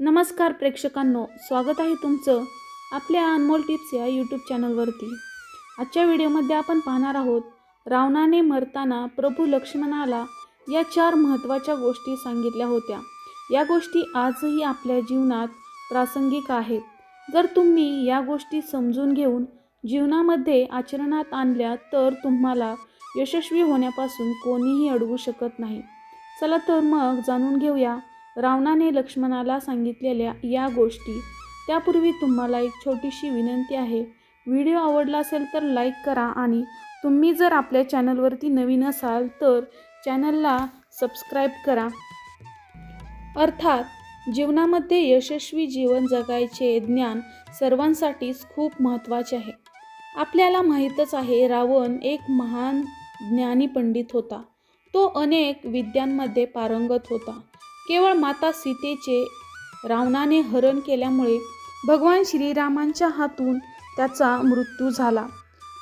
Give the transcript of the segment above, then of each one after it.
नमस्कार प्रेक्षकांनो स्वागत आहे तुमचं आपल्या अनमोल टिप्स या यूट्यूब चॅनलवरती. आजच्या व्हिडिओमध्ये आपण पाहणार आहोत रावणाने मरताना प्रभू लक्ष्मणाला या चार महत्त्वाच्या गोष्टी सांगितल्या होत्या. या गोष्टी आजही आपल्या जीवनात प्रासंगिक आहेत. जर तुम्ही या गोष्टी समजून घेऊन जीवनामध्ये आचरणात आणल्या तर तुम्हाला यशस्वी होण्यापासून कोणीही अडवू शकत नाही. चला तर मग जाणून घेऊया रावणाने लक्ष्मणाला सांगितलेल्या या गोष्टी. त्यापूर्वी तुम्हाला एक छोटीशी विनंती आहे. व्हिडिओ आवडला असेल तर लाईक करा आणि तुम्ही जर आपल्या चॅनलवरती नवीन असाल तर चॅनलला सबस्क्राईब करा. अर्थात जीवनामध्ये यशस्वी जीवन जगायचे ज्ञान सर्वांसाठीच खूप महत्त्वाचे आहे. आपल्याला माहीतच आहे रावण एक महान ज्ञानी पंडित होता. तो अनेक विद्यांमध्ये पारंगत होता. केवळ माता सीतेचे रावणाने हरण केल्यामुळे भगवान श्रीरामांच्या हातून त्याचा मृत्यू झाला.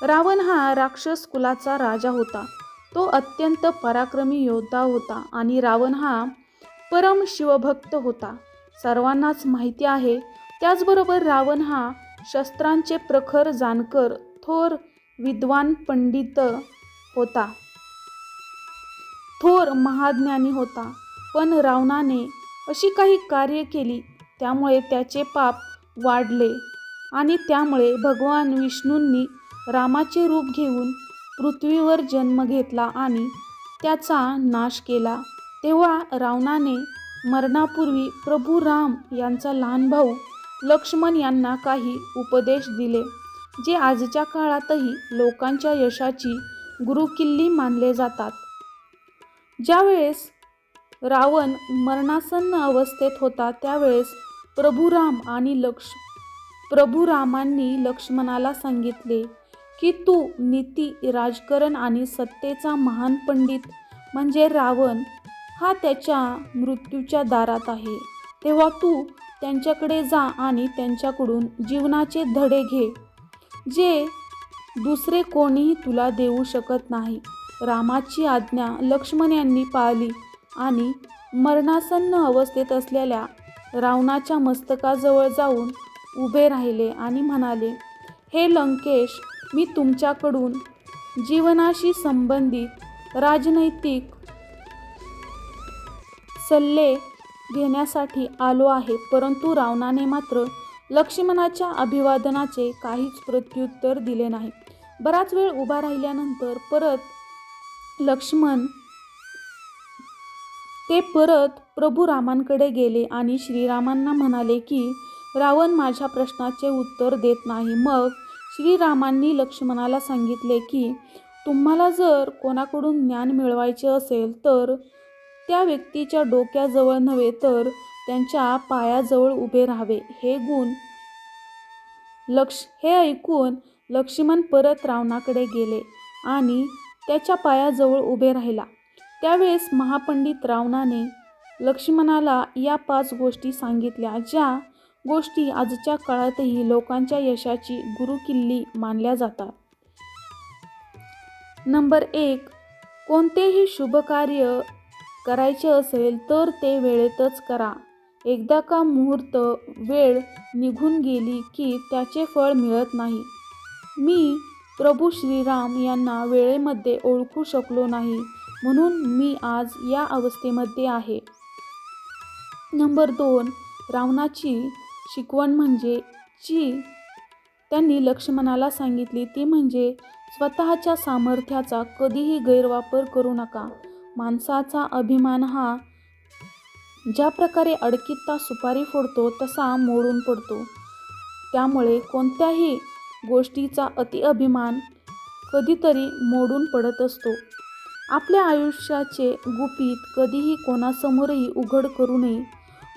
रावण हा राक्षस कुलाचा राजा होता. तो अत्यंत पराक्रमी योद्धा होता आणि रावण हा परम शिवभक्त होता. सर्वांनाच माहिती आहे त्याचबरोबर रावण हा शस्त्रांचे प्रखर जाणकर थोर विद्वान पंडित होता. थोर महाज्ञानी होता. पण रावणाने अशी काही कार्य केली त्यामुळे त्याचे पाप वाढले. आणि त्यामुळे भगवान विष्णूंनी रामाचे रूप घेऊन पृथ्वीवर जन्म घेतला आणि त्याचा नाश केला. तेव्हा रावणाने मरणापूर्वी प्रभू राम यांचा लहान भाऊ लक्ष्मण यांना काही उपदेश दिले जे आजच्या काळातही लोकांच्या यशाची गुरुकिल्ली मानले जातात. ज्यावेळेस रावण मरणासन्न अवस्थेत होता. त्यावेळेस प्रभू राम आणि लक्ष प्रभू रामांनी लक्ष्मणाला सांगितले की तू नीती राजकारण आणि सत्तेचा महान पंडित म्हणजे रावण हा त्याच्या मृत्यूच्या दारात आहे. तेव्हा तू त्यांच्याकडे जा आणि त्यांच्याकडून जीवनाचे धडे घे जे दुसरे कोणीही तुला देऊ शकत नाही. रामाची आज्ञा लक्ष्मण यांनी पाळली. आणि मरणासन्न अवस्थेत असलेल्या रावणाच्या मस्तकाजवळ जाऊन उभे राहिले आणि म्हणाले हे लंकेश मी तुमच्याकडून जीवनाशी संबंधित राजनैतिक सल्ले घेण्यासाठी आलो आहे परंतु रावणाने मात्र लक्ष्मणाच्या अभिवादनाचे काहीच प्रत्युत्तर दिले नाही. बराच वेळ उभा राहिल्यानंतर परत लक्ष्मण ते परत प्रभू रामांकडे गेले आणि श्रीरामांना म्हणाले की रावण माझ्या प्रश्नाचे उत्तर देत नाही. मग श्रीरामांनी लक्ष्मणाला सांगितले की तुम्हाला जर कोणाकडून ज्ञान मिळवायचे असेल तर त्या व्यक्तीच्या डोक्याजवळ नव्हे तर त्यांच्या पायाजवळ उभे राहावे. हे गुण लक्ष हे ऐकून लक्ष्मण परत रावणाकडे गेले आणि त्याच्या पायाजवळ उभे राहिला. त्यावेळेस महापंडित रावणाने लक्ष्मणाला या पाच गोष्टी सांगितल्या ज्या गोष्टी आजच्या काळातही लोकांच्या यशाची गुरुकिल्ली मानल्या जातात. नंबर एक कोणतेही शुभ कार्य करायचे असेल तर ते वेळेतच करा. एकदा का मुहूर्त वेळ निघून गेली की त्याचे फळ मिळत नाही. मी प्रभू श्रीराम यांना वेळेमध्ये ओळखू शकलो नाही. म्हणून मी आज या अवस्थेमध्ये आहे. नंबर दोन रावणाची शिकवण म्हणजे जी त्यांनी लक्ष्मणाला सांगितली ती म्हणजे स्वतःच्या सामर्थ्याचा कधीही गैरवापर करू नका. माणसाचा अभिमान हा ज्या प्रकारे अडकित्ता सुपारी फोडतो तसा मोडून पडतो. त्यामुळे कोणत्याही गोष्टीचा अतिअभिमान कधीतरी मोडून पडत असतो. आपल्या आयुष्याचे गुपित कधीही कोणासमोरही उघड करू नये.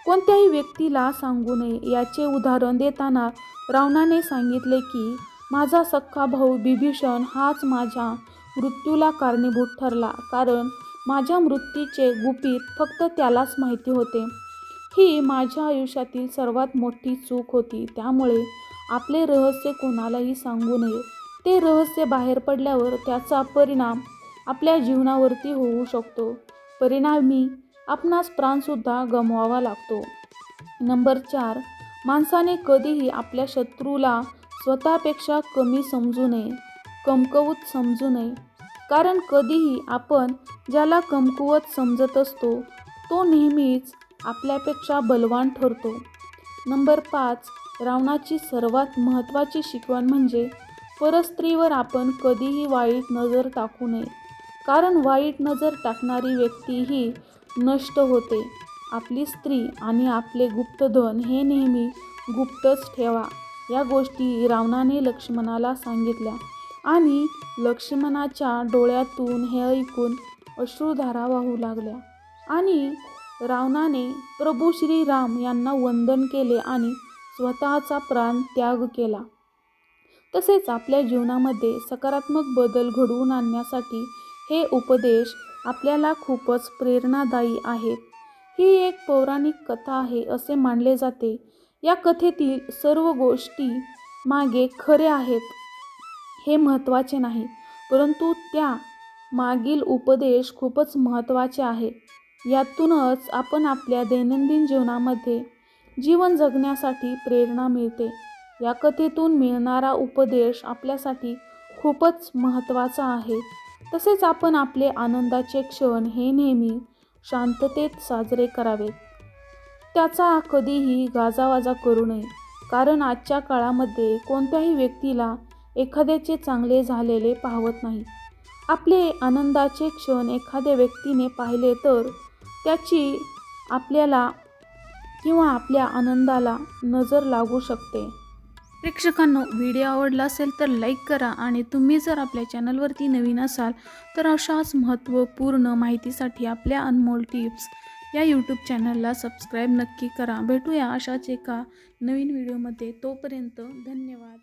कोणत्याही व्यक्तीला सांगू नये. याचे उदाहरण देताना रावणाने सांगितले की माझा सख्खा भाऊ बिभीषण हाच माझ्या मृत्यूला कारणीभूत ठरला. कारण माझ्या मृत्यूचे गुपित फक्त त्यालाच माहिती होते. ही माझ्या आयुष्यातील सर्वात मोठी चूक होती. त्यामुळे आपले रहस्य कोणालाही सांगू नये. ते रहस्य बाहेर पडल्यावर त्याचा परिणाम आपल्या जीवनावरती होऊ शकतो. परिणामी आपणास प्राणसुद्धा गमवावा लागतो. नंबर चार माणसाने कधीही आपल्या शत्रूला स्वतःपेक्षा कमी समजू नये कमकवत समजू नये. कारण कधीही आपण ज्याला कमकुवत समजत असतो तो नेहमीच आपल्यापेक्षा बलवान ठरतो. नंबर पाच रावणाची सर्वात महत्त्वाची शिकवण म्हणजे परस्त्रीवर आपण कधीही वाईट नजर टाकू नये. कारण वाईट नजर टाकणारी व्यक्ती ही नष्ट होते. आपली स्त्री आणि आपले गुप्तधन हे नेहमी गुप्तच ठेवा या गोष्टी रावणाने लक्ष्मणाला सांगितल्या. आणि लक्ष्मणाच्या डोळ्यातून हे ऐकून अश्रुधारा वाहू लागल्या. आणि रावणाने प्रभू श्रीराम यांना वंदन केले आणि स्वतःचा प्राण त्याग केला. तसेच आपल्या जीवनामध्ये सकारात्मक बदल घडवून आणण्यासाठी हे उपदेश आपल्याला खूपच प्रेरणादायी आहेत ही एक पौराणिक कथा आहे असे मानले जाते. या कथेतील सर्व गोष्टी मागे खरे आहेत हे महत्त्वाचे नाही परंतु त्या मागील उपदेश खूपच महत्त्वाचे आहे. यातूनच आपण आपल्या दैनंदिन जीवनामध्ये जीवन जगण्यासाठी प्रेरणा मिळते. या कथेतून मिळणारा उपदेश आपल्यासाठी खूपच महत्त्वाचा आहे. तसेच आपण आपले आनंदाचे क्षण हे नेहमी शांततेत साजरे करावेत. त्याचा कधीही गाजावाजा करू नये कारण आजच्या काळामध्ये कोणत्याही व्यक्तीला एखाद्याचे चांगले झालेले पाहवत नाही. आपले आनंदाचे क्षण एखाद्या व्यक्तीने पाहिले तर त्याची आपल्याला किंवा आपल्या आनंदाला नजर लागू शकते. प्रेक्षकांनो व्हिडिओ आवडला असेल तर लाईक करा आणि तुम्ही जर आपल्या चॅनलवरती नवीन असाल तर अशाच महत्त्वपूर्ण माहितीसाठी आपल्या अनमोल टिप्स या यूट्यूब चॅनलला सबस्क्राईब नक्की करा. भेटूया अशाच एका नवीन व्हिडिओमध्ये. तोपर्यंत धन्यवाद.